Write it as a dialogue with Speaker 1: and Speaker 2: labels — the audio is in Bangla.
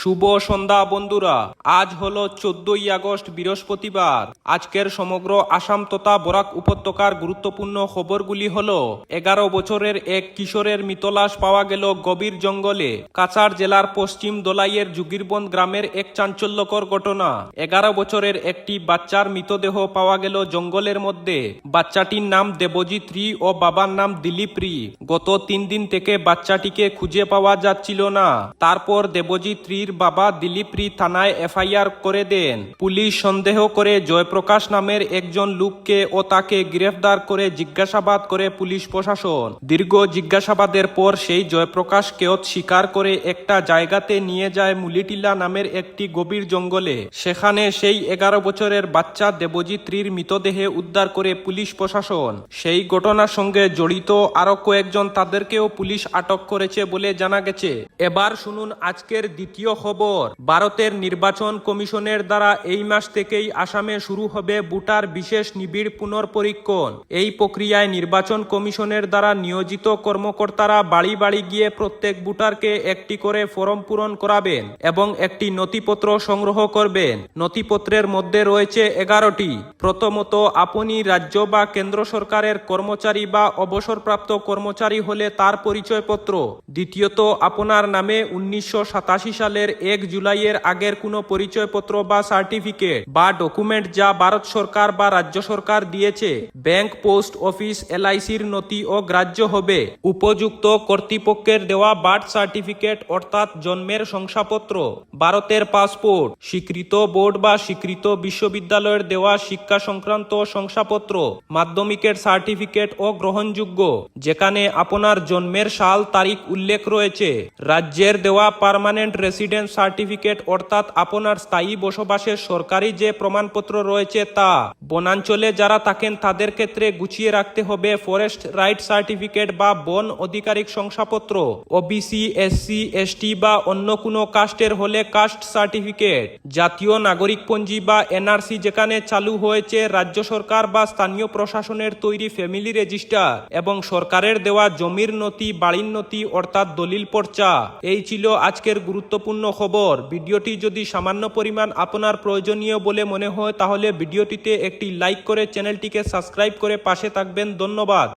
Speaker 1: শুভ সন্ধ্যা, বন্ধুরা। আজ হলো চোদ্দই আগস্ট, বৃহস্পতিবার। আজকের সমগ্র আসাম তথা বরাক উপত্যকার গুরুত্বপূর্ণ খবরগুলি হল, এগারো বছরের এক কিশোরের মৃতলাশ পাওয়া গেল গভীর জঙ্গলে। কাছাড় জেলার পশ্চিম দোলাইয়ের যুগিরবন্দ গ্রামের এক চাঞ্চল্যকর ঘটনা। এগারো বছরের একটি বাচ্চার মৃতদেহ পাওয়া গেল জঙ্গলের মধ্যে। বাচ্চাটির নাম দেবজিৎ রি ও বাবার নাম দিলীপ রি। গত তিন দিন থেকে বাচ্চাটিকে খুঁজে পাওয়া যাচ্ছিল না। তারপর দেবজিৎ রির বাবা দিলীপ রি থানায় এফআইআর করে দেন। পুলিশ সন্দেহ করে জয়প্রকাশ নামের একজন লোককে ও তাকে গ্রেফতার করে জিজ্ঞাসাবাদ করে পুলিশ প্রশাসন। দীর্ঘ জিজ্ঞাসাবাদের পর সেই জয়প্রকাশ কেয়ত স্বীকার করে একটা জায়গাতে নিয়ে যায় মুলিটিলা নামের একটি গভীর জঙ্গলে। সেখানে সেই এগারো বছরের বাচ্চা দেবজিৎ রির মৃতদেহে উদ্ধার করে পুলিশ প্রশাসন। সেই ঘটনার সঙ্গে জড়িত আরও কয়েকজন তাদেরকেও পুলিশ আটক করেছে বলে জানা গেছে। এবার শুনুন আজকের দ্বিতীয় খবর। ভারতের নির্বাচন কমিশনের দ্বারা এই মাস থেকেই আসামে শুরু হবে বুটার বিশেষ নিবিড় পুনর্পরীক্ষণ। এই প্রক্রিয়ায় নির্বাচন কমিশনের দ্বারা নিয়োজিত কর্মকর্তারা বাড়ি বাড়ি গিয়ে প্রত্যেক বুটারকে একটি করে ফর্ম পূরণ করাবেন এবং একটি নথিপত্র সংগ্রহ করবেন। নথিপত্রের মধ্যে রয়েছে এগারোটি। প্রথমত, আপনি রাজ্য বা কেন্দ্র সরকারের কর্মচারী বা অবসরপ্রাপ্ত কর্মচারী হলে তার পরিচয়পত্র। দ্বিতীয়ত, আপনার নামে উনিশশো সাতাশি সালের এক জুলাইয়ের আগের কোনো পরিচয়পত্র বা সার্টিফিকেট বা ডকুমেন্ট যা ভারত সরকার বা রাজ্য সরকার দিয়েছে, ব্যাংক, পোস্ট অফিস, এলআইসির নথি ও গ্রাহ্য হবে। উপযুক্ত কর্তৃপক্ষের দেওয়া বার্থ সার্টিফিকেট অর্থাৎ জন্মের শংসাপত্র, ভারতের পাসপোর্ট, স্বীকৃত বোর্ড বা স্বীকৃত বিশ্ববিদ্যালয়ের দেওয়া শিক্ষা সংক্রান্ত শংসাপত্র, মাধ্যমিকের সার্টিফিকেট ও গ্রহণযোগ্য, যেখানে আপনার জন্মের সাল, তারিখ উল্লেখ রয়েছে। রাজ্যের দেওয়া পার্মানেন্ট রেসিডেন্স সার্টিফিকেট অর্থাৎ আপনার স্থায়ী বসবাসের সরকারি যে প্রমাণপত্র রয়েছে তা। বনাঞ্চলে যারা থাকেন, তাদের ক্ষেত্রে গুছিয়ে রাখতে হবে ফরেস্ট রাইট সার্টিফিকেট বা বন আধিকারিক শংসাপত্র। ওবিসি এসসি এসটি বা অন্য কোনো কাস্টের হলে কাস্ট সার্টিফিকেট। জাতীয় নাগরিকপঞ্জি বা এনআরসি যেখানে চালু হয়েছে, রাজ্য সরকার বা স্থানীয় প্রশাসনের তৈরি ফ্যামিলি রেজিস্টার এবং সরকারের দেওয়া জমির নথি, বাড়ির নথি অর্থাৎ দলিল পর্চা। এই ছিল আজকের গুরুত্বপূর্ণ খবর। ভিডিওটি যদি সামান্য পরিমাণ আপনার প্রয়োজনীয় বলে মনে হয়, তাহলে ভিডিওটিতে একটি লাইক করে চ্যানেলটিকে সাবস্ক্রাইব করে পাশে থাকবেন। ধন্যবাদ।